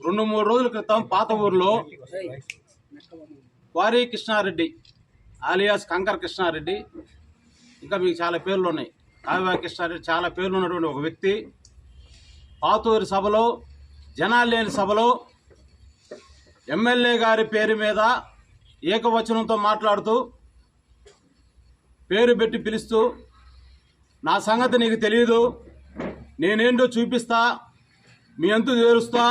రెండు మూడు రోజుల క్రితం పాత ఊర్లో వారి కృష్ణారెడ్డి ఆలియాస్ కంకర్ కృష్ణారెడ్డి ఇంకా మీకు చాలా పేర్లు ఉన్నాయి. కావ్య కృష్ణారెడ్డి చాలా పేర్లు ఉన్నటువంటి ఒక వ్యక్తి. పాతూరి సభలో జనాలు లేని సభలో ఎమ్మెల్యే గారి పేరు మీద ఏకవచనంతో మాట్లాడుతూ పేరు పెట్టి పిలుస్తూ నా సంగతి నీకు తెలియదు నేనేంటో చూపిస్తా మీ అంతు చేరుస్తా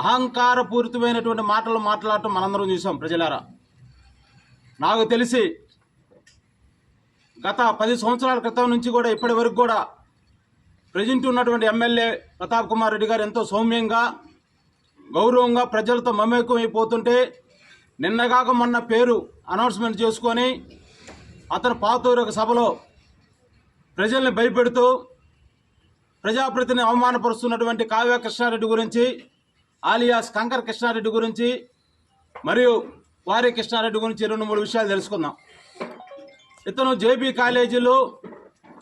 అహంకారపూరితమైనటువంటి మాటలు మాట్లాడటం మనందరం చూసాం ప్రజలారా. నాకు తెలిసి గత పది సంవత్సరాల క్రితం నుంచి కూడా ఇప్పటి వరకు కూడా ప్రజెంట్ ఉన్నటువంటి ఎమ్మెల్యే ప్రతాప్ కుమార్ రెడ్డి గారు ఎంతో సౌమ్యంగా గౌరవంగా ప్రజలతో మమేకం అయిపోతుంటే నిన్నగాక మొన్న పేరు అనౌన్స్మెంట్ చేసుకొని అతను పాతూరు ఒక సభలో ప్రజల్ని భయపెడుతూ ప్రజాప్రతిని అవమానపరుస్తున్నటువంటి కావ్య కృష్ణారెడ్డి గురించి ఆలియాస్ కంకర్ కృష్ణారెడ్డి గురించి మరియు వారి కృష్ణారెడ్డి గురించి రెండు మూడు విషయాలు తెలుసుకుందాం. ఇతను జేబీ కాలేజీలో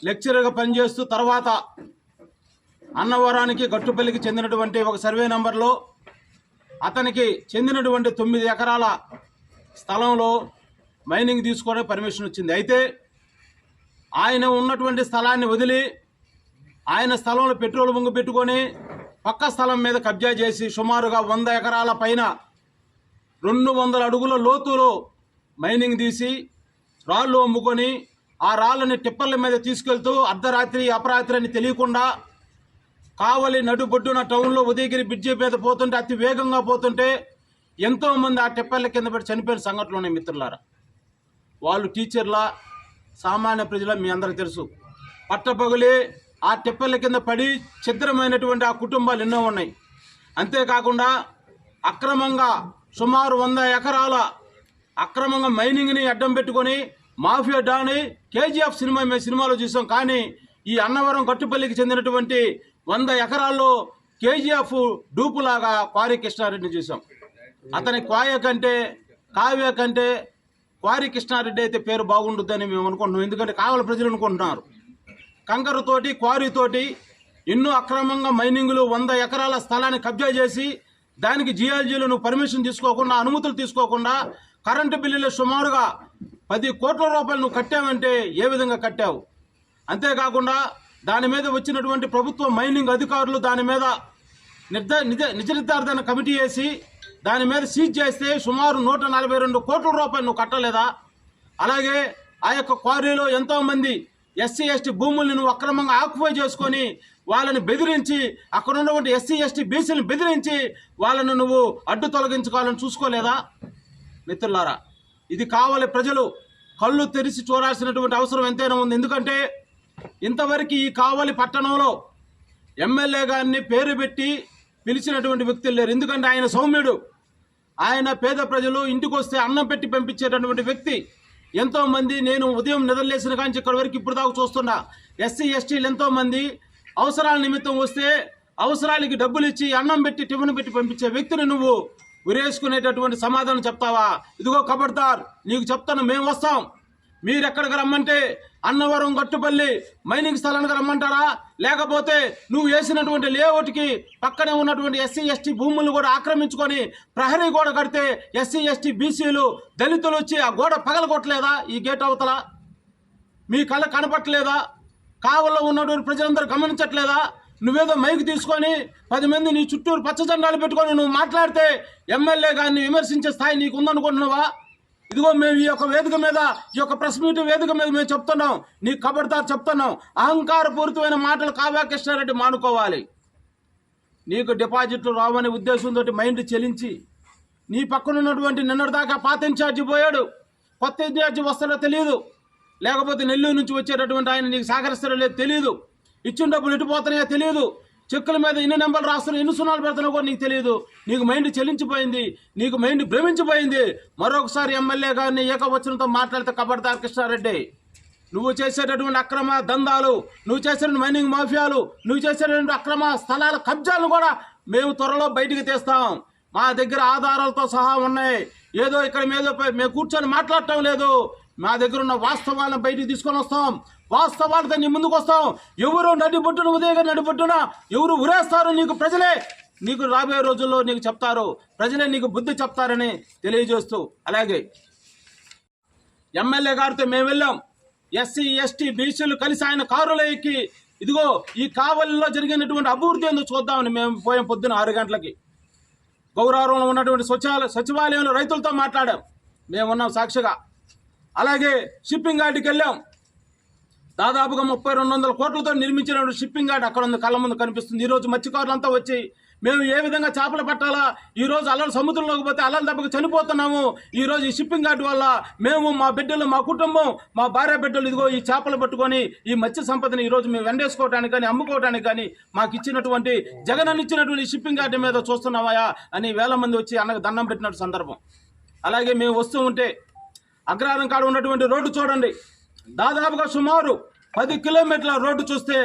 లెక్చరర్గా పనిచేస్తూ తర్వాత అన్నవరానికి గట్టుపల్లికి చెందినటువంటి ఒక సర్వే నంబర్లో అతనికి చెందినటువంటి తొమ్మిది ఎకరాల స్థలంలో మైనింగ్ తీసుకోవడానికి పర్మిషన్ వచ్చింది. అయితే ఆయన ఉన్నటువంటి స్థలాన్ని వదిలి ఆయన స్థలంలో పెట్రోల్ బొంగు పెట్టుకొని పక్క స్థలం మీద కబ్జా చేసి సుమారుగా వంద ఎకరాల పైన రెండు వందల అడుగుల లోతులో మైనింగ్ తీసి రాళ్ళు అమ్ముకొని ఆ రాళ్ళని టిప్పర్ల మీద తీసుకెళ్తూ అర్ధరాత్రి అపరాత్రి అని తెలియకుండా కావలి నడుబొడ్డున టౌన్లో ఉదయగిరి బ్రిడ్జి మీద పోతుంటే అతి వేగంగా పోతుంటే ఎంతోమంది ఆ టిప్పర్ల కింద పెట్టి చనిపోయిన సంఘటనలు ఉన్నాయి మిత్రులారా. వాళ్ళు టీచర్ల సామాన్య ప్రజల మీ అందరికి తెలుసు. పట్టపగులి ఆ టిప్పర్ల కింద పడి ఛిద్రమైనటువంటి ఆ కుటుంబాలు ఎన్నో ఉన్నాయి. అంతేకాకుండా అక్రమంగా సుమారు వంద ఎకరాల అక్రమంగా మైనింగ్ని అడ్డం పెట్టుకొని మాఫియా డాని కేజీఎఫ్ సినిమా మేము సినిమాలో చూసాం. కానీ ఈ అన్నవరం కట్టుపల్లికి చెందినటువంటి వంద ఎకరాల్లో కేజీఎఫ్ డూపులాగా క్వారీ కృష్ణారెడ్డిని చూసాం. అతని క్వాయ కంటే కావ్య కంటే క్వారీ కృష్ణారెడ్డి అయితే పేరు బాగుంటుందని మేము అనుకుంటున్నాం. ఎందుకంటే కావల ప్రజలు అనుకుంటున్నారు. కంకరతోటి క్వారీతోటి ఎన్నో అక్రమంగా మైనింగ్లు వంద ఎకరాల స్థలాన్ని కబ్జా చేసి దానికి జిఎల్జీలను పర్మిషన్ తీసుకోకుండా అనుమతులు తీసుకోకుండా కరెంటు బిల్లులు సుమారుగా పది కోట్ల రూపాయలు నువ్వు కట్టావంటే ఏ విధంగా కట్టావు? అంతేకాకుండా దాని మీద వచ్చినటువంటి ప్రభుత్వ మైనింగ్ అధికారులు దాని మీద నిర్ధ నిజ నిజ నిర్ధారణ కమిటీ వేసి దాని మీద సీజ్ చేస్తే సుమారు నూట నలభై రెండు కోట్ల రూపాయలు నువ్వు కట్టలేదా? అలాగే ఆ యొక్క క్వారీలో ఎంతోమంది ఎస్సీ ఎస్టీ భూముల్ని నువ్వు అక్రమంగా ఆక్యుపై చేసుకొని వాళ్ళని బెదిరించి అక్కడ ఉన్నటువంటి ఎస్సీ ఎస్టీ బీసీలను బెదిరించి వాళ్ళను నువ్వు అడ్డు తొలగించుకోవాలని చూసుకోలేదా? మిత్రులారా ఇది కావాలి ప్రజలు కళ్ళు తెరిచి చూడాల్సినటువంటి అవసరం ఎంతైనా ఉంది. ఎందుకంటే ఇంతవరకు ఈ కావలి పట్టణంలో ఎమ్మెల్యే గారిని పేరు పెట్టి పిలిచినటువంటి వ్యక్తులు లేరు. ఎందుకంటే ఆయన సౌమ్యుడు. ఆయన పేద ప్రజలు ఇంటికి వస్తే అన్నం పెట్టి పంపించేటటువంటి వ్యక్తి ఎంతో మంది నేను ఉదయం నిద్రలేసిన కానీ ఇక్కడి వరకు ఇప్పుడు దాకా చూస్తున్నా. ఎస్సీ ఎస్టీలు ఎంతో మంది అవసరాల నిమిత్తం వస్తే అవసరాలకి డబ్బులు ఇచ్చి అన్నం పెట్టి టిఫిన్ పెట్టి పంపించే వ్యక్తిని నువ్వు ఉరేసుకునేటటువంటి సమాధానం చెప్తావా? ఇదిగో కబడ్దార్ నీకు చెప్తాను మేము వస్తాం. మీరు ఎక్కడికి రమ్మంటే అన్నవరం గట్టుపల్లి మైనింగ్ స్థలానికి రమ్మంటారా? లేకపోతే నువ్వు వేసినటువంటి లేఅవుట్కి పక్కనే ఉన్నటువంటి ఎస్సీ ఎస్టీ భూములు కూడా ఆక్రమించుకొని ప్రహరీ గోడ కడితే ఎస్సీ ఎస్టీ బీసీలు దళితులు వచ్చి ఆ గోడ పగలగొట్టలేదా ఈ గేట్ అవతల? మీ కళ్ళ కనపట్లేదా కావల్లో ఉన్నటువంటి ప్రజలందరూ గమనించట్లేదా? నువ్వేదో మైక్ తీసుకొని పది మంది నీ చుట్టూరు పచ్చజెండాలు పెట్టుకొని నువ్వు మాట్లాడితే ఎమ్మెల్యే గారిని విమర్శించే స్థాయి నీకు ఉందనుకుంటున్నావా ఇదిగో మేము ఈ యొక్క వేదిక మీద ఈ యొక్క ప్రెస్ మీట్ వేదిక మీద మేము చెప్తున్నాం. నీ కబడతారు చెప్తున్నాం. అహంకారపూరితమైన మాటలు కావ్య కృష్ణారెడ్డి మానుకోవాలి. నీకు డిపాజిట్లు రావనే ఉద్దేశంతో మైండ్ చెలించి నీ పక్కన ఉన్నటువంటి నిన్నటిదాకా పాత ఇన్ఛార్జి పోయాడు. కొత్త ఇన్ఛార్జి వస్తాడో తెలియదు లేకపోతే నెల్లూరు నుంచి వచ్చేటటువంటి ఆయన నీకు సహకరిస్తాడో లేదో తెలియదు ఇచ్చిన డబ్బులు ఇటుపోతున్నాయో తెలియదు చెక్కుల మీద ఎన్ని నెంబర్లు రాస్తున్నా ఎన్ని సున్నాలు పెడుతున్నా కూడా నీకు తెలియదు నీకు మైండ్ చెలించిపోయింది నీకు మైండ్ భ్రమించిపోయింది. మరొకసారి ఎమ్మెల్యే గారిని ఏకవచనంతో మాట్లాడితే కబడ్దార్ కృష్ణారెడ్డి. నువ్వు చేసేటటువంటి అక్రమ దందాలు నువ్వు చేసేటువంటి మైనింగ్ మాఫియాలు నువ్వు చేసేటటువంటి అక్రమ స్థలాల కబ్జాలను కూడా మేము త్వరలో బయటికి తీస్తాం. మా దగ్గర ఆధారాలతో సహా ఉన్నాయి. ఏదో ఇక్కడ మీద మేము కూర్చొని మాట్లాడటం లేదు. మా దగ్గర ఉన్న వాస్తవాలను బయటికి తీసుకొని వస్తాం. వాస్తవాలతో నీ ముందుకు వస్తాం. ఎవరు నడిబొట్టున ఉదయగా నడిబొట్టున ఎవరు ఉరేస్తారు నీకు ప్రజలే? నీకు రాబోయే రోజుల్లో నీకు చెప్తారు. ప్రజలే నీకు బుద్ధి చెప్తారని తెలియజేస్తూ అలాగే ఎమ్మెల్యే గారితో మేము వెళ్ళాం. ఎస్సీ ఎస్టీ బీసీలు కలిసి ఆయన కారులో ఎక్కి ఇదిగో ఈ కావలిలో జరిగినటువంటి అభివృద్ధి ఎందుకు చూద్దామని మేము పోయాం పొద్దున ఆరు గంటలకి. గౌరవంలో ఉన్నటువంటి సచివాలయ సచివాలయంలో రైతులతో మాట్లాడాం. మేము ఉన్నాం సాక్షిగా. అలాగే షిప్పింగ్ యార్డ్కి వెళ్ళాం. దాదాపుగా ముప్పై రెండు వందల కోట్లతో నిర్మించిన షిప్పింగ్ యార్డ్ అక్కడ ఉంది కళ్ళ ముందు కనిపిస్తుంది. ఈరోజు రోజు మత్స్యకారులంతా వచ్చి మేము ఏ విధంగా చేపలు పట్టాలా? ఈ రోజు అల్లలు సముద్రంలోకి పోతే అల్లలు దెబ్బకి చనిపోతున్నాము. ఈరోజు ఈ షిప్పింగ్ యార్డ్ వల్ల మేము మా బిడ్డలు మా కుటుంబం మా భార్య బిడ్డలు ఇదిగో ఈ చేపలు పట్టుకొని ఈ మత్స్య సంపదని ఈరోజు మేము వెండేసుకోవడానికి కానీ అమ్ముకోవడానికి కానీ మాకు ఇచ్చినటువంటి జగన్ ఇచ్చినటువంటి షిప్పింగ్ యార్డ్ మీద చూస్తున్నామయా అని వేల మంది వచ్చి అన్నకు దండం పెట్టినట్టు సందర్భం. అలాగే మేము వస్తూ ఉంటే అగ్రహారం కాడ ఉన్నటువంటి రోడ్డు చూడండి. దాదాపుగా సుమారు పది కిలోమీటర్ల రోడ్డు చూస్తే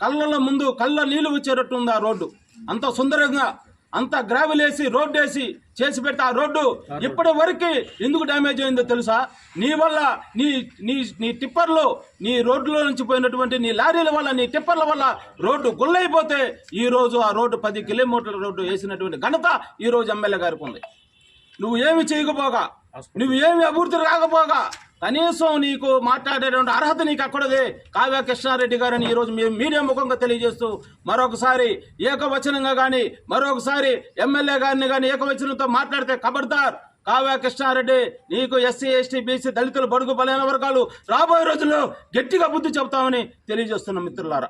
కళ్ళల్లో ముందు కళ్ళ నీళ్ళు వచ్చేటట్టు ఉంది ఆ రోడ్డు. అంత సుందరంగా అంత గ్రావెల్ వేసి రోడ్డు వేసి చేసి పెడితే ఆ రోడ్డు ఇప్పటి వరకు ఎందుకు డ్యామేజ్ అయిందో తెలుసా? నీ వల్ల నీ నీ నీ టిప్పర్లు నీ రోడ్డులో నుంచి పోయినటువంటి నీ లారీల వల్ల నీ టిప్పర్ల వల్ల రోడ్డు గుల్లైపోతే ఈ రోజు ఆ రోడ్డు పది కిలోమీటర్ల రోడ్డు వేసినటువంటి ఘనత ఈ రోజు ఎమ్మెల్యే గారికి ఉంది. నువ్వు ఏమి చేయకపోగా? నువ్వు ఏమి అభివృద్ధి రాకపోగా కనీసం నీకు మాట్లాడేటువంటి అర్హత నీకు అక్కడదే. కావ్య కృష్ణారెడ్డి గారని ఈరోజు మేము మీడియా ముఖంగా తెలియజేస్తూ మరొకసారి ఏకవచనంగా కానీ మరొకసారి ఎమ్మెల్యే గారిని కానీ ఏకవచనంతో మాట్లాడితే ఖబర్దార్ కావ్య కృష్ణారెడ్డి నీకు ఎస్సీ ఎస్టీ బీసీ దళితులు బడుగు బలైన వర్గాలు రాబోయే రోజుల్లో గట్టిగా బుద్ధి చెబుతామని తెలియజేస్తున్న మిత్రులారా.